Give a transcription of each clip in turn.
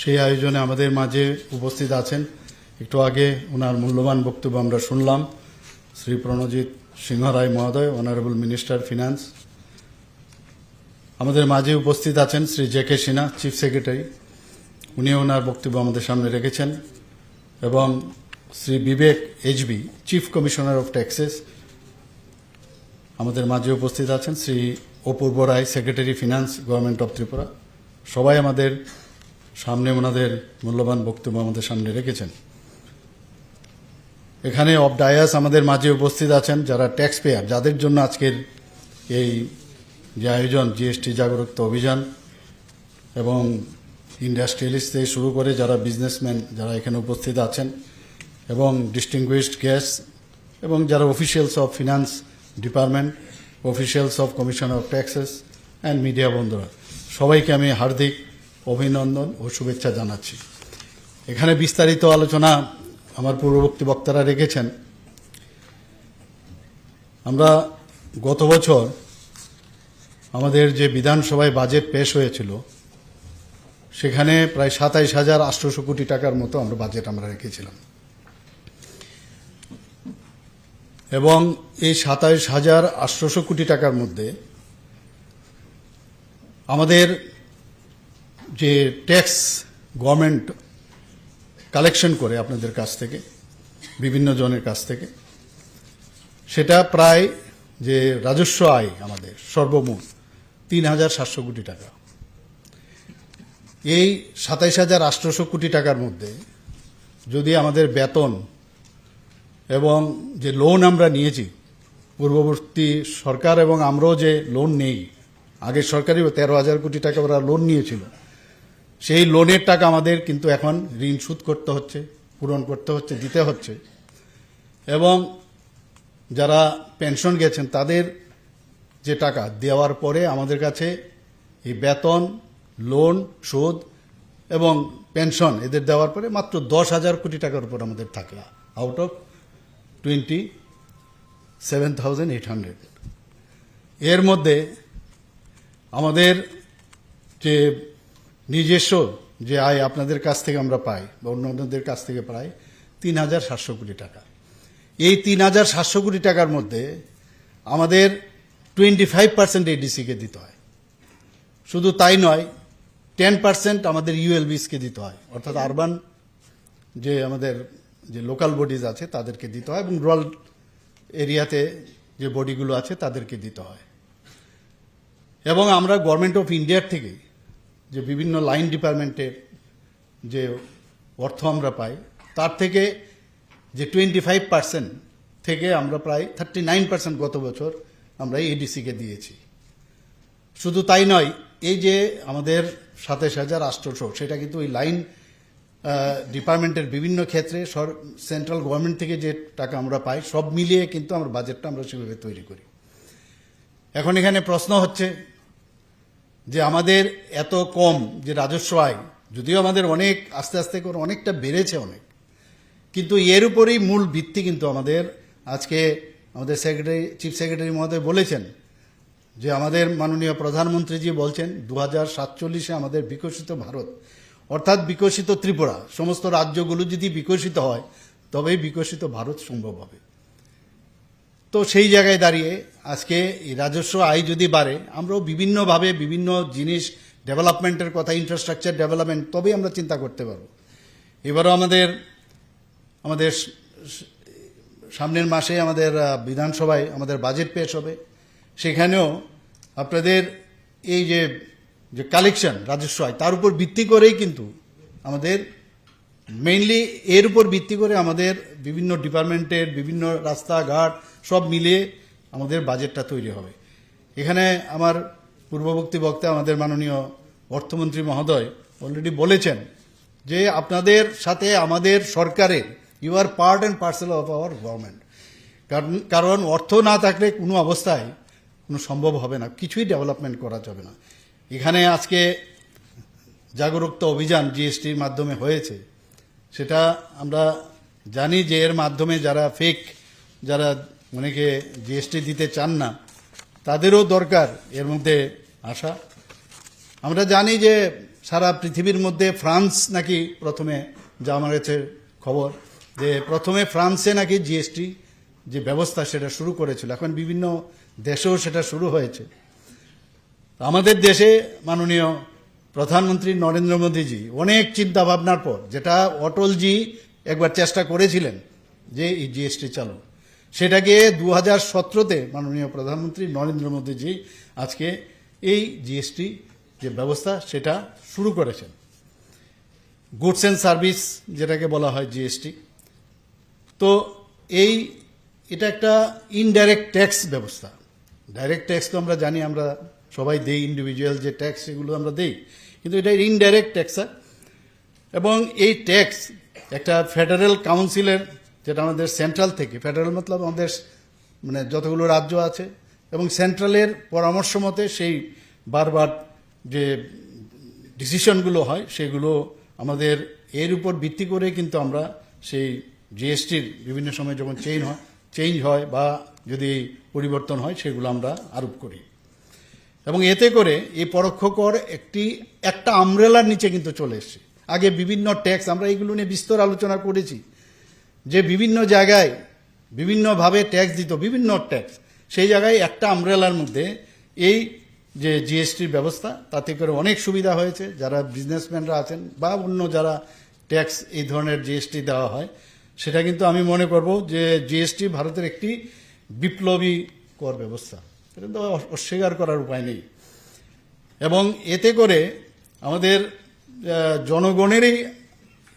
সেই আয়োজনে আমাদের মাঝে উপস্থিত আছেন। একটু আগে ওনার মূল্যবান বক্তব্য আমরা শুনলাম। শ্রী প্রণজিৎ সিংহ রায় মহোদয় অনারেবল মিনিস্টার ফিনান্স আমাদের মাঝে উপস্থিত আছেন Shri J K Sinha chief secretary উনি ওনার বক্তব্য আমাদের সামনে রেখেছেন। এবং Shri Bibek HB chief commissioner of taxes আমাদের মাঝে উপস্থিত আছেন Shri Apurba Roy secretary finance government of Tripura. সবাই আমাদের সামনে ওনাদের মূল্যবান বক্তব্য আমাদের সামনে রেখেছেন। এখানে অব ডায়াস আমাদের মাঝে উপস্থিত আছেন যারা ট্যাক্স পেয়ার যাদের জন্য আজকের এই যে আয়োজন জিএসটি জাগরুকতা অভিযান এবং ইন্ডাস্ট্রিয়ালিস্ট থেকে শুরু করে যারা বিজনেসম্যান যারা এখানে উপস্থিত আছেন এবং ডিস্টিংগুইশড গেস্ট এবং যারা officials of finance department officials of commission of taxes and media বন্ধুরা। সবাইকে আমি হার্দিক অভিনন্দন ও শুভেচ্ছা জানাচ্ছি। এখানে বিস্তারিত আলোচনা আমার পূর্ববর্তী বক্তারা রেখেছেন। আমরা গত বছর আমাদের যে বিধানসভায় বাজেট পেশ হয়েছিল, সেখানে প্রায় সাতাইশ হাজার আটশোশো কোটি টাকার মতো আমরা বাজেট আমরা রেখেছিলাম। এবং এই সাতাইশ হাজার আটশোশো কোটি টাকার মধ্যে আমাদের যে ট্যাক্স গভর্নমেন্ট কালেকশন করে আপনাদের কাছ থেকে, বিভিন্ন জনের কাছ থেকে, সেটা প্রায় যে রাজস্ব আয় আমাদের সর্বমোট তিন হাজার সাতশো কোটি টাকা। এই সাতাইশ হাজার আটশোশো কোটি টাকার মধ্যে যদি আমাদের বেতন এবং যে লোন আমরা নিয়েছি, পূর্ববর্তী সরকার এবং আমরাও যে লোন নেই, আগের সরকারই তেরো হাজার কোটি টাকা ওরা লোন নিয়েছিল সেই লোনের টাকা আমাদের কিন্তু এখন ঋণ শোধ করতে হচ্ছে, পূরণ করতে হচ্ছে, দিতে হচ্ছে। এবং যারা পেনশন গেছেন, তাদের যে টাকা দেওয়ার পরে আমাদের কাছে এই বেতন, লোন সুদ এবং পেনশন এদের দেওয়ার পরে মাত্র দশ হাজার কোটি টাকার উপর আমাদের থাকে out of twenty seven thousand eight hundred এর মধ্যে আমাদের যে নিজস্ব যে আয় আপনাদের কাছ থেকে আমরা পাই বা অন্য অন্যদের কাছ থেকে পাই তিন হাজার সাতশো কোটি টাকা। এই তিন হাজার সাতশো কোটি টাকার মধ্যে আমাদের টোয়েন্টি ফাইভ পার্সেন্ট এডিসিকে দিতে হয়। শুধু তাই নয়, টেন পার্সেন্ট আমাদের ইউএলবিসকে দিতে হয়। অর্থাৎ আরবান যে আমাদের যে লোকাল বডিজ আছে তাদেরকে দিতে হয় এবং রুরাল এরিয়াতে যে বডিগুলো আছে তাদেরকে দিতে হয়। এবং আমরা গভর্নমেন্ট অফ ইন্ডিয়ার থেকে যে বিভিন্ন লাইন ডিপার্টমেন্টের যে অর্থ আমরা পাই, তার থেকে যে টোয়েন্টি ফাইভ পার্সেন্ট থেকে আমরা প্রায় থার্টি নাইন পার্সেন্ট গত বছর আমরা এডিসিকে দিয়েছি। শুধু তাই নয়, এই যে আমাদের সাতাশ হাজার আটশোশো সেটা কিন্তু ওই লাইন ডিপার্টমেন্টের বিভিন্ন ক্ষেত্রে সর, সেন্ট্রাল গভর্নমেন্ট থেকে যে টাকা আমরা পাই, সব মিলিয়ে কিন্তু আমরা বাজেটটা আমরা সেভাবে তৈরি করি। এখন এখানে প্রশ্ন হচ্ছে যে আমাদের এত কম যে রাজস্ব আয়, যদিও আমাদের অনেক, আস্তে আস্তে করে অনেকটা বেড়েছে অনেক, কিন্তু এর উপরেই মূল ভিত্তি কিন্তু আমাদের, আজকে আমাদের সেক্রেটারি চিফ সেক্রেটারি মহোদয় বলেছেন যে আমাদের মাননীয় প্রধানমন্ত্রীজি বলছেন দু হাজার সাতচল্লিশে আমাদের বিকশিত ভারত, অর্থাৎ বিকশিত ত্রিপুরা, সমস্ত রাজ্যগুলো যদি বিকশিত হয়, তবেই বিকশিত ভারত সম্ভব হবে। তো সেই জায়গায় দাঁড়িয়ে আজকে রাজস্ব আয় যদি বাড়ে, আমরাও বিভিন্নভাবে বিভিন্ন জিনিস ডেভেলপমেন্টের কথা ইনফ্রাস্ট্রাকচার ডেভেলপমেন্ট তবেই আমরা চিন্তা করতে পারব। এবারও আমাদের আমাদের সামনের মাসে আমাদের বিধানসভায় আমাদের বাজেট পেশ হবে। সেখানেও আপনাদের এই যে যে কালেকশন রাজস্ব আয়, তার উপর ভিত্তি করেই কিন্তু আমাদের মেইনলি এর উপর ভিত্তি করে আমাদের বিভিন্ন ডিপার্টমেন্টের বিভিন্ন রাস্তাঘাট সব মিলিয়ে আমাদের বাজেটটা তৈরি হবে। এখানে আমার পূর্ববর্তী বক্তা আমাদের মাননীয় অর্থমন্ত্রী মহোদয় অলরেডি বলেছেন যে আপনাদের সাথে আমাদের সরকারের you are part and parcel of our government কারণ কারণ অর্থ না থাকলে কোনো অবস্থায় কোনো সম্ভব হবে না, কিছুই ডেভেলপমেন্ট করা যাবে না। এখানে আজকে জাগরুকতা অভিযান জিএসটির মাধ্যমে হয়েছে, সেটা আমরা জানি যে এর মাধ্যমে যারা ফেক যারা অনেকে জিএসটি দিতে চান না, তাদেরও দরকার এর মধ্যে আসা। আমরা জানি যে সারা পৃথিবীর মধ্যে ফ্রান্স নাকি প্রথমে আমার কাছে খবর যে প্রথমে ফ্রান্সে নাকি জিএসটি যে ব্যবস্থা সেটা শুরু করেছিল। এখন বিভিন্ন দেশেও সেটা শুরু হয়েছে। আমাদের দেশে মাননীয় প্রধানমন্ত্রী নরেন্দ্র মোদীজি অনেক চিন্তা ভাবনার পর, যেটা অটলজি একবার চেষ্টা করেছিলেন যে এই জিএসটি চালু সেটাকে দু হাজার সতেরোতে মাননীয় প্রধানমন্ত্রী নরেন্দ্র মোদীজি আজকে এই জিএসটি যে ব্যবস্থা, সেটা শুরু করেছেন। গুডস অ্যান্ড সার্ভিস যেটাকে বলা হয় জিএসটি। তো এই, এটা একটা ইনডাইরেক্ট ট্যাক্স ব্যবস্থা। ডাইরেক্ট ট্যাক্স তো আমরা জানি, আমরা সবাই দেই ইন্ডিভিজুয়াল যে ট্যাক্স সেগুলো আমরা দেই, কিন্তু এটা ইনডাইরেক্ট ট্যাক্স এবং এই ট্যাক্স একটা ফেডারেল কাউন্সিলের যেটা আমাদের সেন্ট্রাল থেকে ফেডারেল মতলব আমাদের মানে যতগুলো রাজ্য আছে, এবং সেন্ট্রালের পরামর্শ মতে সেই বারবার যে ডিসিশনগুলো হয়, সেগুলো আমাদের এর উপর ভিত্তি করে কিন্তু আমরা সেই জিএসটির বিভিন্ন সময় যখন চেঞ্জ হয় চেঞ্জ হয় বা যদি পরিবর্তন হয়, সেগুলো আমরা আরোপ করি। এবং এতে করে এই পরোক্ষ কর একটি, একটা আমরেলার নিচে কিন্তু চলে এসছে। আগে বিভিন্ন ট্যাক্স আমরা এইগুলো নিয়ে বিস্তর আলোচনা করেছি। যে বিভিন্ন জায়গায় বিভিন্নভাবে ট্যাক্স দিত, বিভিন্ন ট্যাক্স সেই জায়গায় একটা আমরেলার মধ্যে এই যে জিএসটির ব্যবস্থা, তাতে করে অনেক সুবিধা হয়েছে। যারা বিজনেসম্যানরা আছেন বা অন্য যারা ট্যাক্স এই ধরনের জিএসটি দেওয়া হয়, সেটা কিন্তু আমি মনে করব যে জিএসটি ভারতের একটি বিপ্লবী কর ব্যবস্থা। এটা তো অস্বীকার করার উপায় নেই। এবং এতে করে আমাদের জনগণেরই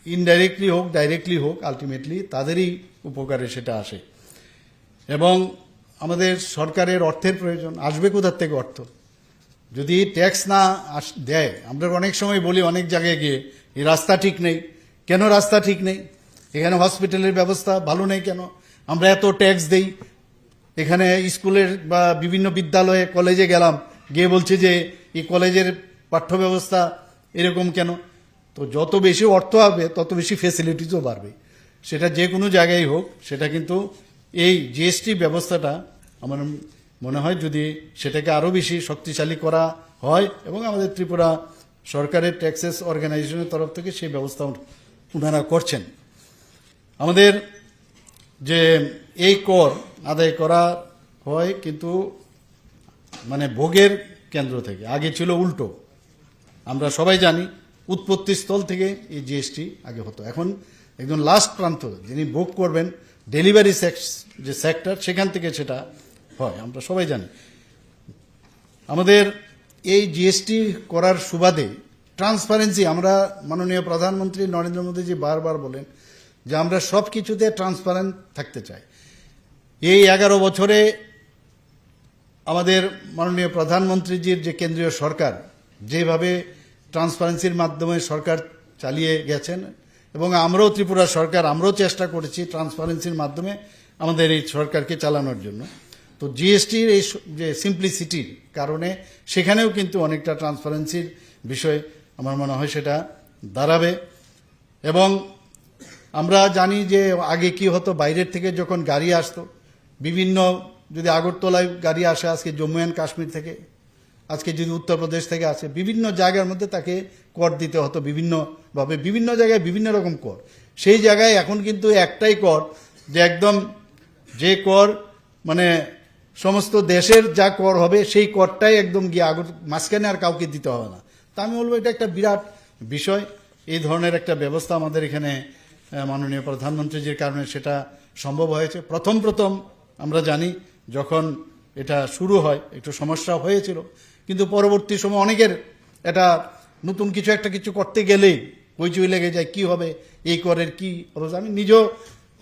ইনডাইরেক্টলি হোক ডাইরেক্টলি হোক আলটিমেটলি তাদেরই উপকারে সেটা আসে। এবং আমাদের সরকারের অর্থের প্রয়োজন, আসবে কোথার থেকে অর্থ? যদি ট্যাক্স না দেয়, আমরা অনেক সময় বলি অনেক জায়গায় গিয়ে, এই রাস্তা ঠিক নেই। কেন রাস্তা ঠিক নেই? এখানে হসপিটালের ব্যবস্থা ভালো নেই কেন? আমরা এত ট্যাক্স দেই। এখানে স্কুলের বা বিভিন্ন বিদ্যালয়ে, কলেজে গেলাম, গিয়ে বলছে যে, এই কলেজের পাঠ্য ব্যবস্থা এরকম কেন? তো যত বেশি অর্থ হবে, তত বেশি ফেসিলিটিসও বাড়বে। সেটা যে কোনো জায়গায় হোক, সেটা কিন্তু এই জিএসটি ব্যবস্থাটা আমার মনে হয় যদি সেটাকে আরও বেশি শক্তিশালী করা হয় এবং আমাদের ত্রিপুরা সরকারের ট্যাক্সেস অর্গানাইজেশনের তরফ থেকে সেই ব্যবস্থা ওনারা করছেন। আমাদের যে এই কর আদায় করা হয় কিন্তু মানে ভোগের কেন্দ্র থেকে, আগে ছিল উল্টো। আমরা সবাই জানি উৎপত্তি স্থল থেকে এই জিএসটি আগে হতো। এখন একজন লাস্ট প্রান্ত, যিনি ভোগ করবেন ডেলিভারি যে সেক্টর সেখান থেকে সেটা হয়, আমরা সবাই জানি। আমাদের এই জিএসটি করার সুবাদে ট্রান্সপারেন্সি আমরা মাননীয় প্রধানমন্ত্রী নরেন্দ্র মোদীজি বারবার বলেন যে আমরা সব কিছুতে ট্রান্সপারেন্ট থাকতে চাই। এই এগারো বছরে আমাদের মাননীয় প্রধানমন্ত্রীজির যে কেন্দ্রীয় সরকার, যেভাবে ট্রান্সপারেন্সির মাধ্যমে সরকার চালিয়ে গেছেন এবং আমরাও ত্রিপুরা সরকার, আমরাও চেষ্টা করেছি ট্রান্সপারেন্সির মাধ্যমে আমাদের এই সরকারকে চালানোর জন্য। তো জিএসটির এই যে সিম্পলিসিটির কারণে সেখানেও কিন্তু অনেকটা ট্রান্সপারেন্সির বিষয় আমার মনে হয় সেটা দাঁড়াবে। এবং আমরা জানি যে আগে কি হতো, বাইরের থেকে যখন গাড়ি আসতো, বিভিন্ন যদি আগরতলায় গাড়ি আসে আজকে জম্মু অ্যান্ড কাশ্মীর থেকে আজকে যদি উত্তরপ্রদেশ থেকে আসে, বিভিন্ন জায়গার মধ্যে তাকে কর দিতে হতো বিভিন্নভাবে, বিভিন্ন জায়গায় বিভিন্ন রকম কর সেই জায়গায় এখন কিন্তু একটাই কর যে একদম যে কর মানে সমস্ত দেশের যা কর হবে, সেই করটাই একদম গিয়ে আগর, মাঝখানে আর কাউকে দিতে হবে না। তা আমি বলব, এটা একটা বিরাট বিষয়। এই ধরনের একটা ব্যবস্থা আমাদের এখানে মাননীয় প্রধানমন্ত্রীজির কারণে সেটা সম্ভব হয়েছে। প্রথম প্রথম আমরা জানি, যখন এটা শুরু হয়, একটু সমস্যা হয়েছিল। কিন্তু পরবর্তী সময় অনেকের এটা নতুন কিছু একটা কিছু করতে গেলেই হইচই লেগে যায়, কি হবে, এই করের কি অবস্থা? আমি নিজেও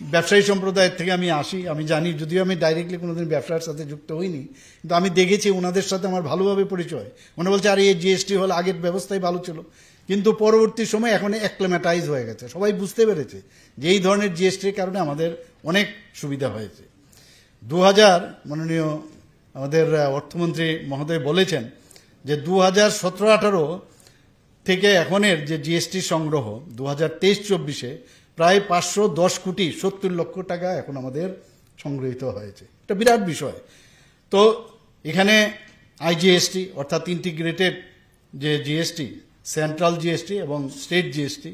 ব্যবসায়ী সম্প্রদায়ের থেকে আমি আসি, আমি জানি, যদিও আমি ডাইরেক্টলি কোনোদিন ব্যবসার সাথে যুক্ত হইনি, কিন্তু আমি দেখেছি ওনাদের সাথে আমার ভালোভাবে পরিচয়। মনে বলছে, আরে, এই জিএসটি হল আগের ব্যবস্থাই ভালো ছিল। কিন্তু পরবর্তী সময় এখন অ্যাক্লেমেটাইজ হয়ে গেছে। সবাই বুঝতে পেরেছে যে এই ধরনের জিএসটির কারণে আমাদের অনেক সুবিধা হয়েছে। দু হাজার মাননীয় আমাদের অর্থমন্ত্রী মহোদয় বলেছেন যে দু হাজার সতেরো আঠারো থেকে এখনের যে জিএসটি সংগ্রহ দু হাজার তেইশ চব্বিশে প্রায় পাঁচশো দশ কোটি সত্তর লক্ষ টাকা এখন আমাদের সংগৃহীত হয়েছে। এটা বিরাট বিষয়। তো এখানে আইজিএসটি অর্থাৎ ইন্টিগ্রেটেড যে জিএসটি, সেন্ট্রাল জিএসটি এবং স্টেট জিএসটি,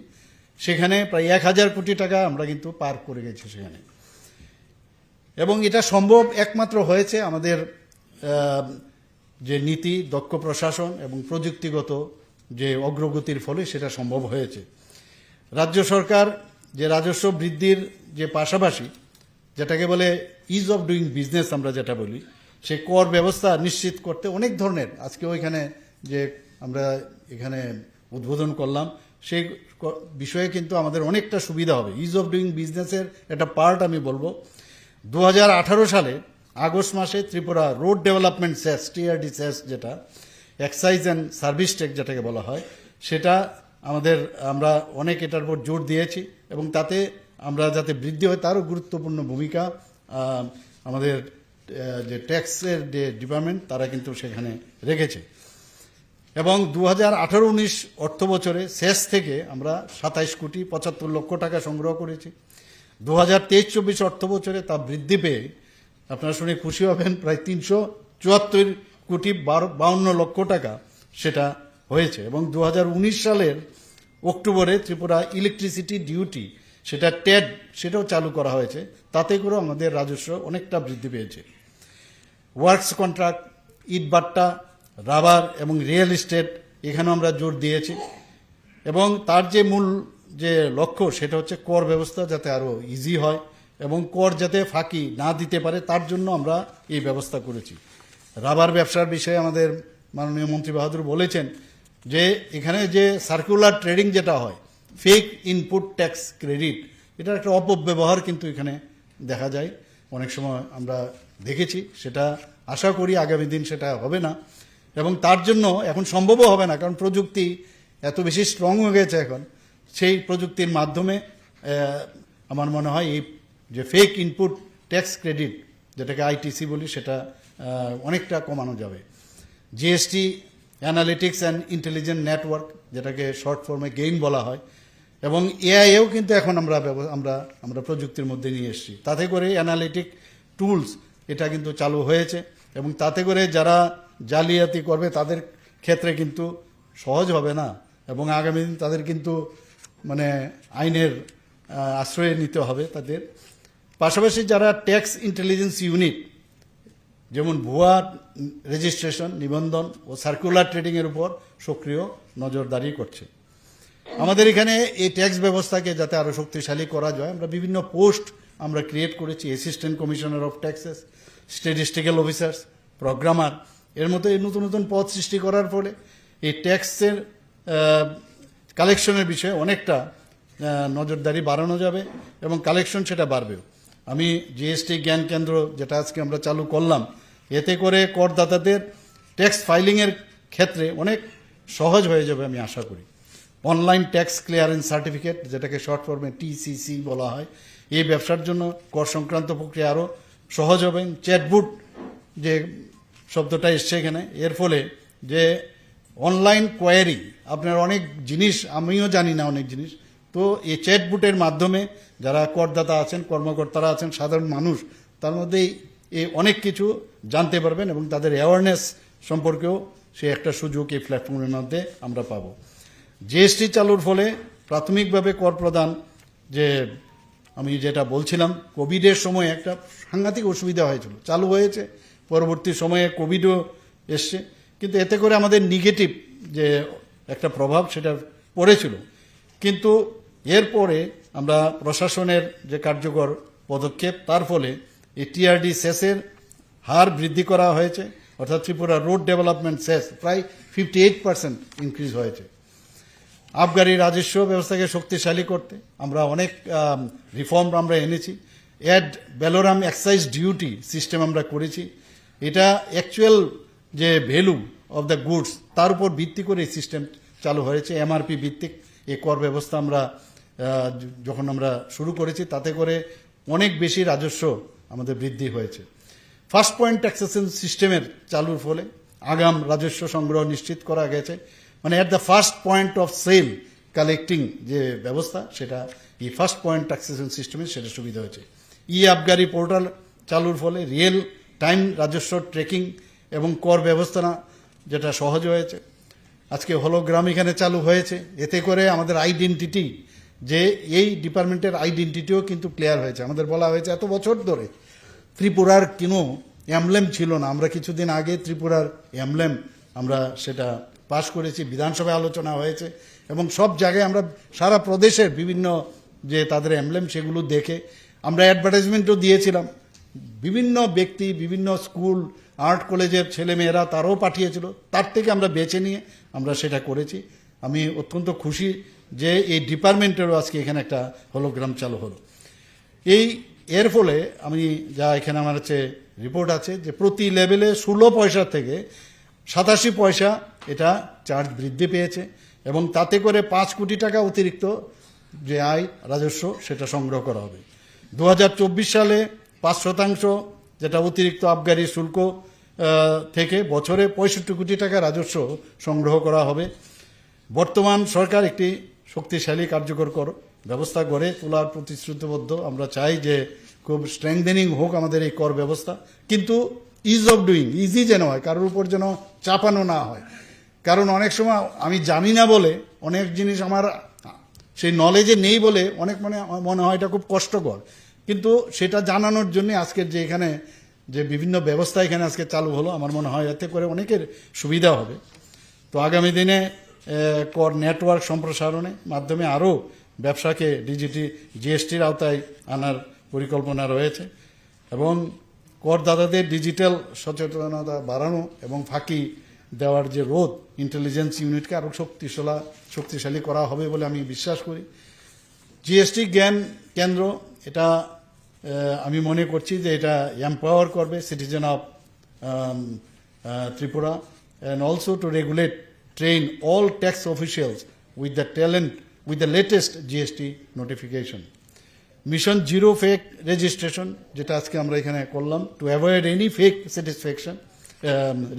সেখানে প্রায় এক হাজার কোটি টাকা আমরা কিন্তু পার করে গেছি সেখানে। এবং এটা সম্ভব একমাত্র হয়েছে আমাদের যে নীতি, দক্ষ প্রশাসন এবং প্রযুক্তিগত যে অগ্রগতির ফলে সেটা সম্ভব হয়েছে। রাজ্য সরকার যে রাজস্ব বৃদ্ধির যে পাশাপাশি যেটাকে বলে ইজ অফ ডুইং বিজনেস আমরা যেটা বলি, সে কর ব্যবস্থা নিশ্চিত করতে অনেক ধরনের আজকেও এখানে যে আমরা এখানে উদ্বোধন করলাম, সেই বিষয়ে কিন্তু আমাদের অনেকটা সুবিধা হবে। ইজ অফ ডুইং বিজনেসের একটা পার্ট আমি বলব। দু হাজার আঠারো সালে আগস্ট মাসে Tripura road development cess TRD cess যেটা, এক্সাইজ অ্যান্ড সার্ভিস ট্যাক্স যেটাকে বলা হয়, সেটা আমাদের, আমরা অনেক এটার উপর জোর দিয়েছি এবং তাতে আমরা যাতে বৃদ্ধি হয় তারও গুরুত্বপূর্ণ ভূমিকা আমাদের যে ট্যাক্সের যে ডিপার্টমেন্ট, তারা কিন্তু সেখানে রেখেছে। এবং দু হাজার আঠারো উনিশ অর্থ বছরে শেষ থেকে আমরা সাতাইশ কোটি পঁচাত্তর লক্ষ টাকা সংগ্রহ করেছি। দু হাজার তেইশ চব্বিশ অর্থ বছরে তা বৃদ্ধি পেয়ে আপনারা শুনে খুশি হবেন, প্রায় তিনশো চুয়াত্তর কোটি বাউন্ন লক্ষ টাকা সেটা হয়েছে। এবং দু উনিশ সালের অক্টোবরে ত্রিপুরা ইলেকট্রিসিটি ডিউটি, সেটা টেড, সেটাও চালু করা হয়েছে। তাতে করেও আমাদের রাজস্ব অনেকটা বৃদ্ধি পেয়েছে। ওয়ার্কস কন্ট্রাক্ট ইটবাট্টা রাবার এবং রিয়েল এস্টেট এখানেও আমরা জোর দিয়েছি। এবং তার যে মূল যে লক্ষ্য, সেটা হচ্ছে কর ব্যবস্থা যাতে আরও ইজি হয়। এবং কর যাতে ফাঁকি না দিতে পারে, তার জন্য আমরা এই ব্যবস্থা করেছি। রাবার ব্যবসার বিষয়ে আমাদের মাননীয় মন্ত্রী বাহাদুর বলেছেন যে, এখানে যে সার্কুলার ট্রেডিং যেটা হয় ফেক ইনপুট ট্যাক্স ক্রেডিট এটার একটা অপব্যবহার কিন্তু এখানে দেখা যায়। অনেক সময় আমরা দেখেছি, সেটা আশা করি আগামী দিন সেটা হবে না। এবং তার জন্য এখন সম্ভবও হবে না, কারণ প্রযুক্তি এত বেশি স্ট্রং হয়ে গেছে এখন। সেই প্রযুক্তির মাধ্যমে আমার মনে হয় এই যে ফেক ইনপুট ট্যাক্স ক্রেডিট যেটাকে আইটিসি বলি, সেটা অনেকটা কমানো যাবে। GST analytics and intelligent network যেটাকে শর্ট ফর্মে গেইন বলা হয়, এবং এআইও কিন্তু এখন আমরা আমরা আমরা প্রযুক্তির মধ্যে নিয়ে এসেছি। তাতে করে অ্যানালিটিক টুলস এটা কিন্তু চালু হয়েছে, এবং তাতে করে যারা জালিয়াতি করবে, তাদের ক্ষেত্রে কিন্তু সহজ হবে না, এবং আগামী দিন তাদের কিন্তু মানে আইনের আশ্রয় নিতে হবে তাদের। পাশাপাশি যারা ট্যাক্স ইন্টেলিজেন্স ইউনিট, যেমন ভুয়া রেজিস্ট্রেশন, নিবন্ধন ও সার্কুলার ট্রেডিংয়ের উপর সক্রিয় নজরদারি করছে। আমাদের এখানে এই ট্যাক্স ব্যবস্থাকে যাতে আরও শক্তিশালী করা যায়, আমরা বিভিন্ন পোস্ট আমরা ক্রিয়েট করেছি assistant commissioner of taxes statistical officers programmer এর মতো এই নতুন নতুন পদ সৃষ্টি করার ফলে এই ট্যাক্সের কালেকশনের বিষয়ে অনেকটা নজরদারি বাড়ানো যাবে এবং কালেকশন সেটা বাড়বেও। আমি জিএসটি জ্ঞান কেন্দ্র যেটা আজকে আমরা চালু করলাম, এতে করে করদাতাদের ট্যাক্স ফাইলিংয়ের ক্ষেত্রে অনেক সহজ হয়ে যাবে আমি আশা করি। অনলাইন ট্যাক্স ক্লিয়ারেন্স সার্টিফিকেট যেটাকে শর্ট ফর্মে টিসিসি বলা হয়, এই ব্যবসার জন্য কর সংক্রান্ত প্রক্রিয়া আরও সহজ হবে। চ্যাটবুট যে শব্দটা এসছে এখানে, এর ফলে যে অনলাইন কোয়ারি আপনার অনেক জিনিস, আমিও জানি না অনেক জিনিস তো এই চ্যাটবুটের মাধ্যমে যারা করদাতা আছেন, কর্মকর্তারা আছেন, সাধারণ মানুষ, তার মধ্যেই এই অনেক কিছু জানতে পারবেন এবং তাদের অ্যাওয়ারনেস সম্পর্কেও সে একটা সুযোগ এই প্ল্যাটফর্মের মধ্যে আমরা পাবো। জিএসটি চালুর ফলে প্রাথমিকভাবে কর প্রদান যে আমি যেটা বলছিলাম কোভিডের সময় একটা সাংঘাতিক অসুবিধা হয়েছিল, চালু হয়েছে, পরবর্তী সময়ে কোভিডও এসছে, কিন্তু এতে করে আমাদের নেগেটিভ যে একটা প্রভাব সেটা পড়েছিল। কিন্তু এরপরে আমরা প্রশাসনের যে কার্যকর পদক্ষেপ, তার ফলে এই টিআরডি সেসের হার বৃদ্ধি করা হয়েছে, অর্থাৎ ত্রিপুরা রোড ডেভেলপমেন্ট সেস প্রায় ফিফটি এইট পার্সেন্ট ইনক্রিজ হয়েছে। আবগারি রাজস্ব ব্যবস্থাকে শক্তিশালী করতে আমরা অনেক রিফর্ম আমরা এনেছি। Ad valorem excise duty system আমরা করেছি। এটা অ্যাকচুয়াল যে ভ্যালু অফ দ্য গুডস তার উপর ভিত্তি করে এই সিস্টেম চালু হয়েছে এমআরপি ভিত্তিক। এই কর ব্যবস্থা আমরা যখন আমরা শুরু করেছি, তাতে করে অনেক বেশি রাজস্ব আমাদের বৃদ্ধি হয়েছে। ফার্স্ট পয়েন্ট ট্যাক্সেশন সিস্টেমের চালুর ফলে আগাম রাজস্ব সংগ্রহ নিশ্চিত করা গেছে। মানে at the first point of sale collecting যে ব্যবস্থা, সেটা এই ফার্স্ট পয়েন্ট ট্যাক্সেশন সিস্টেমে সেটা সুবিধা হয়েছে। ই আবগারি পোর্টাল চালুর ফলে রিয়েল টাইম রাজস্ব ট্রেকিং এবং কর ব্যবস্থা যেটা সহজ হয়েছে। আজকে হলোগ্রাম এখানে চালু হয়েছে। এতে করে আমাদের আইডেন্টিটি যে এই ডিপার্টমেন্টের আইডেন্টিটিও কিন্তু ক্লিয়ার হয়েছে। আমাদের বলা হয়েছে এত বছর ধরে ত্রিপুরার কোনো অ্যামলেম ছিল না? আমরা কিছুদিন আগে ত্রিপুরার অ্যামলেম আমরা সেটা পাশ করেছি, বিধানসভায় আলোচনা হয়েছে এবং সব জায়গায় আমরা সারা প্রদেশের বিভিন্ন যে তাদের অ্যামলেম সেগুলো দেখে আমরা অ্যাডভার্টাইজমেন্টও দিয়েছিলাম। বিভিন্ন ব্যক্তি, বিভিন্ন স্কুল, আর্ট কলেজের ছেলেমেয়েরা তারাও পাঠিয়েছিল। তার থেকে আমরা বেছে নিয়ে আমরা সেটা করেছি। আমি অত্যন্ত খুশি যে এই ডিপার্টমেন্টেরও আজকে এখানে একটা হলোগ্রাম চালু হলো। এই, এর ফলে আমি যা এখানে আমার হচ্ছে রিপোর্ট আছে যে প্রতি লেভেলে ষোলো পয়সা থেকে সাতাশি পয়সা এটা চার্জ বৃদ্ধি পেয়েছে এবং তাতে করে পাঁচ কোটি টাকা অতিরিক্ত যে আয়, রাজস্ব, সেটা সংগ্রহ করা হবে। দু হাজার চব্বিশ সালে পাঁচ শতাংশ যেটা অতিরিক্ত আবগারি শুল্ক থেকে বছরে পঁয়ষট্টি কোটি টাকা রাজস্ব সংগ্রহ করা হবে। বর্তমান সরকার একটি শক্তিশালী, কার্যকর কর, ব্যবস্থা গড়ে তোলার প্রতিশ্রুতিবদ্ধ। আমরা চাই যে খুব স্ট্রেংদেনিং হোক আমাদের এই কর ব্যবস্থা। কিন্তু ইজ অফ ডুইং ইজি যেন হয়, কারোর উপর যেন চাপানো না হয়। কারণ অনেক সময় আমি জানি না বলে অনেক জিনিস আমার, সেই নলেজে নেই বলে অনেক মনে মনে হয় এটা খুব কষ্টকর। কিন্তু সেটা জানানোর জন্য আজকের যে এখানে যে বিভিন্ন ব্যবস্থা এখানে আজকে চালু হলো, আমার মনে হয় এতে করে অনেকের সুবিধা হবে। তো আগামী দিনে কর নেটওয়ার্ক সম্প্রসারণে মাধ্যমে আরও ব্যবসাকে ডিজিটি জিএসটির আওতায় আনার পরিকল্পনা রয়েছে এবং করদাতাদের ডিজিটাল সচেতনতা বাড়ানো এবং ফাঁকি দেওয়ার যে রোধ ইন্টেলিজেন্স ইউনিটকে আরও শক্তিশালা, শক্তিশালী করা হবে বলে আমি বিশ্বাস করি। জিএসটি জ্ঞান কেন্দ্র, এটা আমি মনে করছি যে এটা এম্পাওয়ার করবে citizen of Tripura and also to regulate train all tax officials with the talent with the latest GST notification mission zero fake registration যেটা আজকে আমরা এখানে করলাম to avoid any fake satisfaction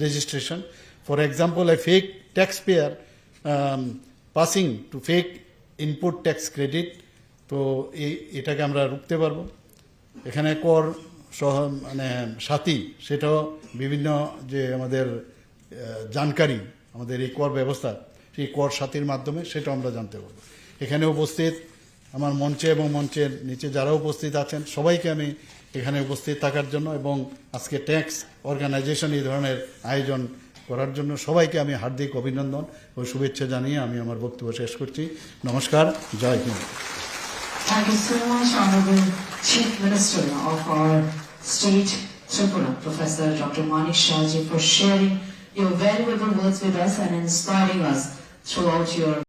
registration for example a fake tax payer passing to fake input tax credit তো এই এটাকে আমরা রুখতে পারব। এখানে কর সহ মানে সাথী, সেটাও বিভিন্ন যে আমাদের জানকারি আমাদের এই কর ব্যবস্থা সেই কর সাথীর মাধ্যমে সেটা আমরা জানতে পারব এখানে উপস্থিত আমার মঞ্চে এবং মঞ্চের নিচে যারা উপস্থিত আছেন সবাইকে আমি এখানে উপস্থিত থাকার জন্য এবং আজকে ট্যাক্স অর্গানাইজেশন এই ধরনের আয়োজন করার জন্য সবাইকে আমি হার্দিক অভিনন্দন ও শুভেচ্ছা জানিয়ে আমি আমার বক্তব্য শেষ করছি নমস্কার জয় Hind Thank you so much, Honorable Chief Minister of our state, Tripura, Professor Dr. Manik Shahji, for sharing your valuable words with us and inspiring us throughout your